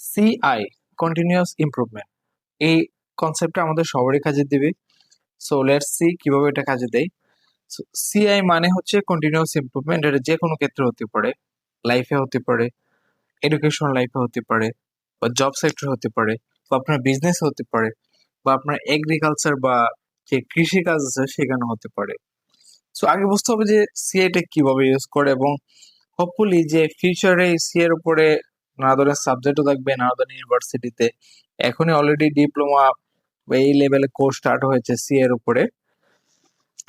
CI continuous improvement এই কনসেপ্টটা আমাদের সবারই কাজে দিবে। সো লেটস সি কীভাবে এটা কাজে দেয়। সিআই মানে হচ্ছে কন্টিনিউয়াস ইমপ্রুভমেন্ট এটা যে কোনো ক্ষেত্রে হতে পারে। লাইফে হতে পারে এডুকেশন লাইফে হতে পারে, বা জব সেক্টর হতে পারে, বা আপনার বিজনেস হতে পারে, বা আপনার এগ্রিকালচার বা যে কৃষি কাজ আছে সেখানে হতে পারে। সো আগে বুঝতে হবে যে সিআইটা কীভাবে ইউজ করে এবং হোপফুলি যে ফিউচারে সি এর উপরে নানা ধরনের সাবজেক্টও থাকবে, নানা ধরনের ইউনিভার্সিটিতে এখনই অলরেডি ডিপ্লোমা এই লেভেলে কোর্স স্টার্ট হয়েছে সি এর উপরে।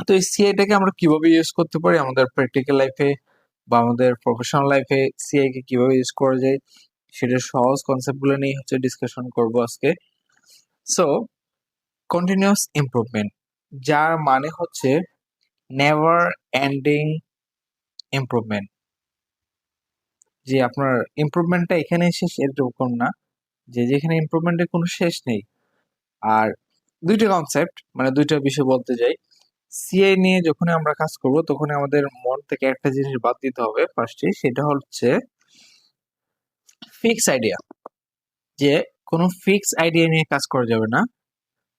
তো এই সিআইটাকে আমরা কীভাবে ইউজ করতে পারি? আমাদের প্র্যাকটিক্যাল লাইফে বা আমাদের প্রফেশনাল লাইফে সিআই কে কীভাবে ইউজ করা যায়, সেটা সহজ কনসেপ্টগুলো নিয়ে হচ্ছে ডিসকাশন করব আজকে। সো কন্টিনিউয়াস ইমপ্রুভমেন্ট যার মানে হচ্ছে নেভার এন্ডিং ইমপ্রুভমেন্ট যে আপনার ইমপ্রুভমেন্টটা এখানে শেষ এরকম না। যে যেখানে ইমপ্রুভমেন্টের কোনো শেষ নেই। আর দুইটা কনসেপ্ট মানে দুইটা বিষয় বলতে যাই সিআই নিয়ে যখন আমরা কাজ করব তখন আমাদের মন থেকে একটা জিনিস বাদ দিতে হবে ফার্স্টে সেটা হচ্ছে ফিক্স আইডিয়া যে কোনো ফিক্স আইডিয়া নিয়ে কাজ করা যাবে না।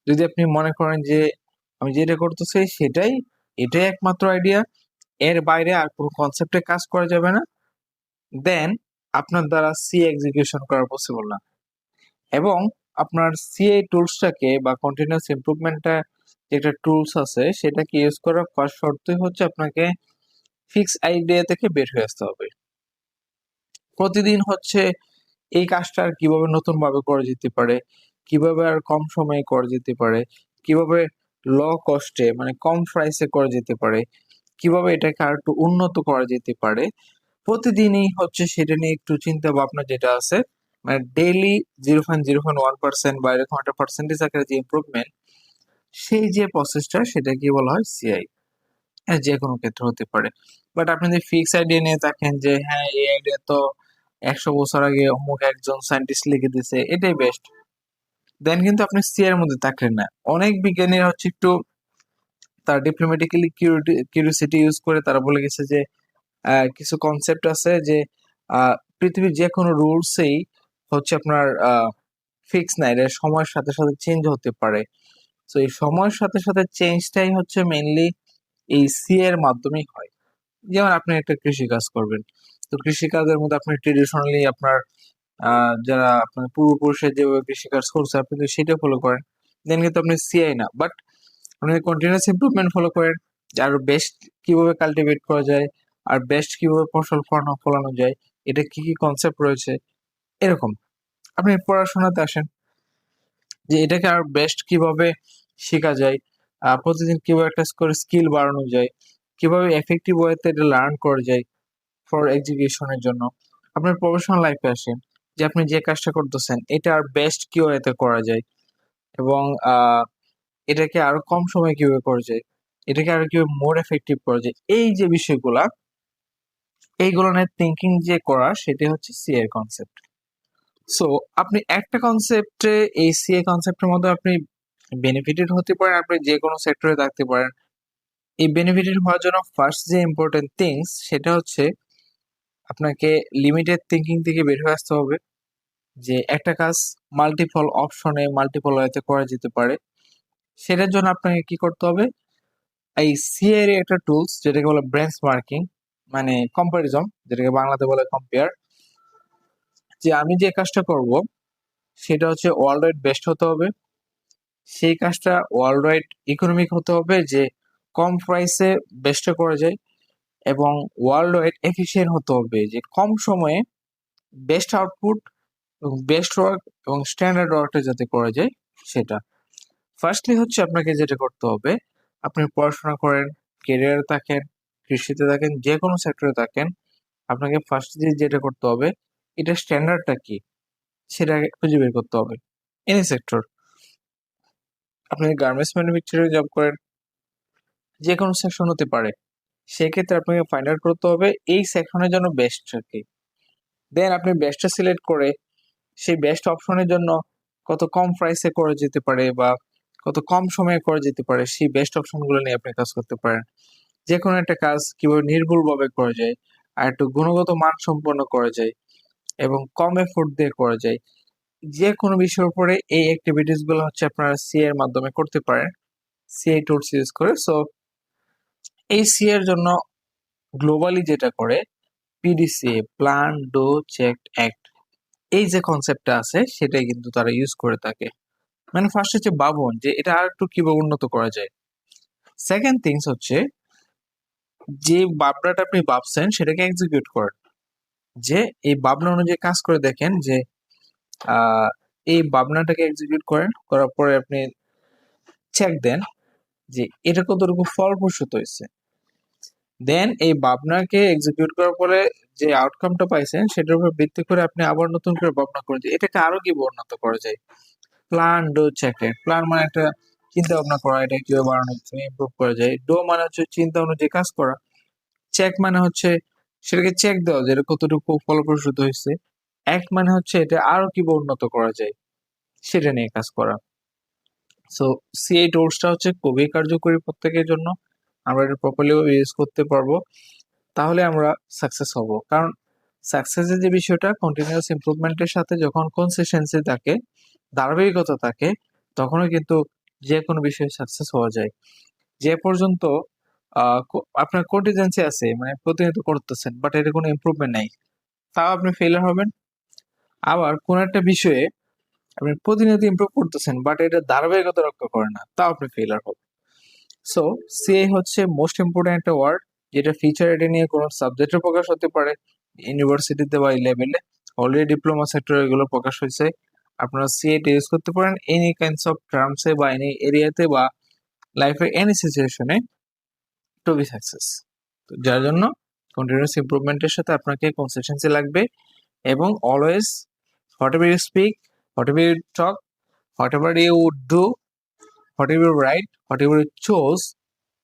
যদি আপনি মনে করেন যে আমি যেটা করতেছি সেটাই, এটাই একমাত্র আইডিয়া এর বাইরে আর কোনো কনসেপ্টে কাজ করা যাবে না। দেন আপনার দ্বারা সি এক্সিকিউশন করা পসিবল না। এবং আপনার সিএ টুলসটাকে বা কন্টিনিউয়াস ইমপ্রুভমেন্টটা যেটা টুলস আছে, সেটাকে ইউজ করার শর্তই হচ্ছে আপনাকে ফিক্স আইডিয়া থেকে বের হয়ে আসতে হবে। প্রতিদিন হচ্ছে এই কাজটা আর কীভাবে নতুন ভাবে করা যেতে পারে, কীভাবে আর কম সময়ে করা যেতে পারে, কীভাবে ল কস্টে মানে কম প্রাইসে করা যেতে পারে, কীভাবে এটাকে আর একটু উন্নত করা যেতে পারে প্রতিদিনই হচ্ছে সেটা নিয়ে একটু চিন্তা ভাবনা যেটা আছে মানে daily zero point zero point one percent বা এরকম একটা পার্সেন্টেজ আকারে যে ইমপ্রুভমেন্ট সেই যে প্রসেসটা সেটা কি বলা হয় সিআই যে কোনো ক্ষেত্রে হতে পারে। বাট আপনি যদি ফিক্স আইডিয়া নিয়ে থাকেন যে হ্যাঁ এই আইডিয়া তো একশো বছর আগে অমুক একজন সায়েন্টিস্ট লিখে দিছে, এটাই বেস্ট দেন কিন্তু আপনি সি এর মধ্যে থাকলেন না। অনেক বিজ্ঞানীরা হচ্ছে একটু তার ডিপ্লোমেটিক্যালি কিউরিসিটি ইউজ করে তারা বলে গেছে যে কিছু কনসেপ্ট আছে যে পৃথিবীর যে কোনো রুলসেই হচ্ছে আপনার ফিক্স নাই এটা সময়ের সাথে সাথে চেঞ্জ হতে পারে। তো এই সময়ের সাথে সাথে চেঞ্জটাই হচ্ছে মেনলি এই সি এর মাধ্যমেই হয়। যেমন আপনি একটা কৃষি কাজ করবেন। তো কৃষি কাজের মধ্যে আপনি ট্রেডিশনালি আপনার যারা আপনার পূর্বপুরুষের যেভাবে কৃষিকাজ করছে, আপনি তো সেটা ফলো করেন। দেন কিন্তু আপনি সিআই না। বাট আপনি কন্টিনিউয়াস ইমপ্রুভমেন্ট ফলো করেন। আরও বেস্ট কীভাবে কাল্টিভেট করা যায় আর বেস্ট কীভাবে ফসল ফলানো ফলানো যায়, এটা কি কি কনসেপ্ট রয়েছে, এরকম। আপনি পড়াশোনাতে আসেন, যে এটাকে আর বেস্ট কীভাবে শেখা যায় প্রতিদিন কীভাবে একটা করে স্কিল বাড়ানো যায়, কীভাবে এফেক্টিভ ওয়েতে এটা লার্ন করা যায় ফর এক্সিকিউশনের জন্য। আপনার প্রফেশনাল লাইফে আসেন, যে আপনি যে কাজটা করতেছেন, এটা আর বেস্ট কি ওয়েতে করা যায় এবং এটাকে আরও কম সময় কীভাবে করা যায়, এটাকে আরও কীভাবে মোর এফেক্টিভ করা যায়, এই যে বিষয়গুলা এইগুলো নিয়ে থিঙ্কিং যে করা সেটা হচ্ছে সিএ কনসেপ্ট সো আপনি একটা কনসেপ্টে এই সিএ কনসেপ্টের মধ্যে আপনি বেনিফিটেড হতে পারেন, আপনি যে কোনো সেক্টরে থাকতে পারেন। এই বেনিফিটেড হওয়ার জন্য ফার্স্ট যে ইম্পর্টেন্ট থিংস সেটা হচ্ছে আপনাকে লিমিটেড থিঙ্কিং থেকে বের হয়ে আসতে হবে। যে একটা কাজ মাল্টিপল অপশনে মাল্টিপল ওয়েতে করা যেতে পারে। সেটার জন্য আপনাকে কি করতে হবে? এই সিএর একটা টুলস যেটাকে বলে ব্রেন্স মার্কিং মানে কম্পারিজন যেটাকে বাংলাতে বলে কম্পেয়ার যে আমি যে কাজটা করব, সেটা হচ্ছে ওয়ার্ল্ড ওয়াইড বেস্ট হতে হবে। সেই কাজটা ওয়ার্ল্ড ওয়াইড ইকোনমিক হতে হবে, যে কম প্রাইসে বেস্টটা করা যায়, এবং ওয়ার্ল্ড ওয়াইড এফিসিয়েন্ট হতে হবে, যে কম সময়ে বেস্ট আউটপুট এবং বেস্ট ওয়ার্ক এবং স্ট্যান্ডার্ড ওয়ার্কটা যাতে করা যায়, সেটা। ফার্স্টলি হচ্ছে আপনাকে যেটা করতে হবে, আপনি পড়াশোনা করেন কেরিয়ারে থাকেন কৃষিতে থাকেন যে কোনো সেক্টরে থাকেন, আপনাকে ফার্স্ট যেটা করতে হবে এটা স্ট্যান্ডার্ডটা কি? সেটা খুঁজে বের করতে হবে এনি সেক্টর আপনি গার্মেন্টস ম্যানুফ্যাকচারিং জব করেন যে কোনো সেকশন হতে পারে, সেক্ষেত্রে আপনাকে ফাইন্ড আউট করতে হবে, এই সেকশনের জন্য বেস্ট কি? দেন আপনি বেস্টটা সিলেক্ট করে, সেই বেস্ট অপশনের জন্য কত কম প্রাইসে করা যেতে পারে বা কত কম সময়ে করা যেতে পারে, সেই বেস্ট অপশনগুলো নিয়ে আপনি কাজ করতে পারেন। যে কোনো একটা কাজ কীভাবে নির্ভুলভাবে করা যায় আর একটু গুণগত মান সম্পন্ন করা যায় এবং কম এফোর্ট দিয়ে করা যায় যে কোনো বিষয়ের উপরে এই অ্যাক্টিভিটিসগুলো হচ্ছে আপনারা সি এর মাধ্যমে করতে পারেন। সি সিএ টুলস ইউজ করে। সো এই সি এর জন্য গ্লোবালি যেটা করে PDCA plan do check act এই যে কনসেপ্টটা আছে, সেটাই কিন্তু তারা ইউজ করে থাকে। মানে ফার্স্ট হচ্ছে ভাবুন যে এটা আর একটু কীভাবে উন্নত করা যায়। সেকেন্ড থিংস হচ্ছে যে ভাবনাটা আপনি ভাবছেন সেটাকে এক্সিকিউট করেন। যে এই ভাবনা অনুযায়ী কাজ করে দেখেন যে এই ভাবনাটাকে এক্সিকিউট করেন, করার পরে আপনি চেক দেন যে এটা কতটুকু ফলপ্রসূ হয়েছে। দেন এই ভাবনাকে এক্সিকিউট করার পরে যে আউটকামটা পাইছেন সেটার উপর ভিত্তি করে আপনি আবার নতুন করে ভাবনা করেন যে এটাকে আরও কি উন্নত করা যায়। প্ল্যান ডো চেক প্ল্যান মানে একটা চিন্তা ভাবনা করা, এটা কীভাবে বাড়ানো ইমপ্রুভ করা যায়। ডো মানে হচ্ছে চিন্তা অনুযায়ী কাজ করা। চেক মানে হচ্ছে সেটাকে চেক দেওয়া, যে এটা কতটুকু ফলপ্রসূ হয়েছে। এক মানে হচ্ছে এটা আরও কীভাবে উন্নত করা যায়, সেটা নিয়ে কাজ করা। সো সি এই টুলসটা হচ্ছে খুবই কার্যকরী প্রত্যেকের জন্য। আমরা এটা প্রপারলি ইউজ করতে পারব। তাহলে আমরা সাকসেস হব। কারণ সাকসেসের যে বিষয়টা কন্টিনিউয়াস ইমপ্রুভমেন্টের সাথে যখন কনসিস্টেন্সি থাকে, ধারাবাহিকতা থাকে, তখনও কিন্তু যে কোনো বিষয়ে সাকসেস হওয়া যায়। যে পর্যন্ত আপনার কন্টিজেন্সি আছে মানে প্রতিনিয়ত করতেছেন বাট এটা কোনো ইমপ্রুভমেন্ট নাই। তাও আপনি ফেলার হবেন। আবার কোন একটা বিষয়ে আপনি প্রতিনিয়ত ইমপ্রুভ করতেছেন বাট এটা ধারাবাহিকতা রক্ষা করে না, তাও আপনি ফেলার হবেন। সো সিএ হচ্ছে মোস্ট ইম্পর্টেন্ট একটা ওয়ার্ড যেটা ফিচার এটা নিয়ে কোনো সাবজেক্টে প্রকাশ হতে পারে ইউনিভার্সিটিতে বা লেভেলে অলরেডি ডিপ্লোমা সেক্টর এগুলো প্রকাশ হয়েছে। আপনারা সিএটা ইউজ করতে পারেন এনি কাইন্ডস অফ টার্মসে বা এনি এরিয়াতে বা লাইফের এনি সিচুয়েশনে টু বি সাকসেস তো যার জন্য কন্টিনিউয়াস ইমপ্রুভমেন্টের সাথে আপনাকে কনসিস্টেন্সি লাগবে এবং always whatever you speak whatever you talk whatever you would do whatever you write whatever you choose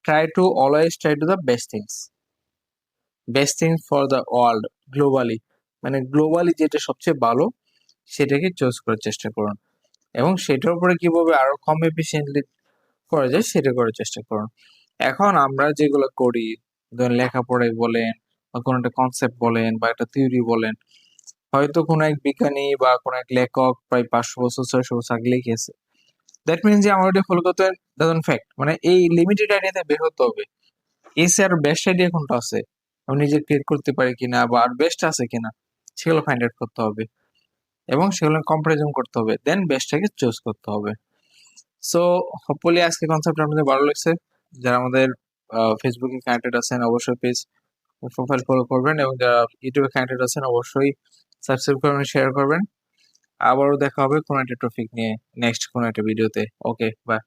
try to always try to the best things best things for the world globally মানে globally যেটা সবচেয়ে ভালো সেটাকে choose করার চেষ্টা করুন। এবং সেটার উপরে কীভাবে আরও কম এফিসিয়েন্টলি করা যায় সেটা করার চেষ্টা করুন। এখন আমরা যেগুলো করি, ধরেন লেখাপড়াই বলেন বা কোনো একটা কনসেপ্ট বলেন বা একটা থিওরি বলেন, হয়তো কোনো এক বিজ্ঞানী বা কোনো এক লেখক প্রায় পাঁচশো বছর, ছয়শো বছর আগে লিখেছে। দ্যাট মিনস যে আমার ফলো করতে ডাজন ফ্যাক্ট মানে এই লিমিটেড আইডিয়াতে বের হতে হবে। এসে আর বেস্ট আইডিয়া কোনটা আছে? আমি নিজে ক্রিয়েট করতে পারি কিনা বা আর বেস্ট আছে কিনা, সেগুলো ফাইন্ড আউট করতে হবে। এবং সেগুলো কম্পারিজন করতে হবে। দেন বেস্টটাকে চুজ করতে হবে। সো হোপফুলি আজকে কনসেপ্ট আপনাদের ভালো লাগছে। যারা আমাদের ফেসবুকে কানেক্টেড আছেন, অবশ্যই পেজ প্রোফাইল ফলো করবেন এবং যারা ইউটিউবে কানেক্টেড আছেন, অবশ্যই সাবস্ক্রাইব করবেন শেয়ার করবেন। আবারও দেখা হবে কোনো একটা টপিক নিয়ে নেক্সট কোনো একটা ভিডিওতে ওকে বাই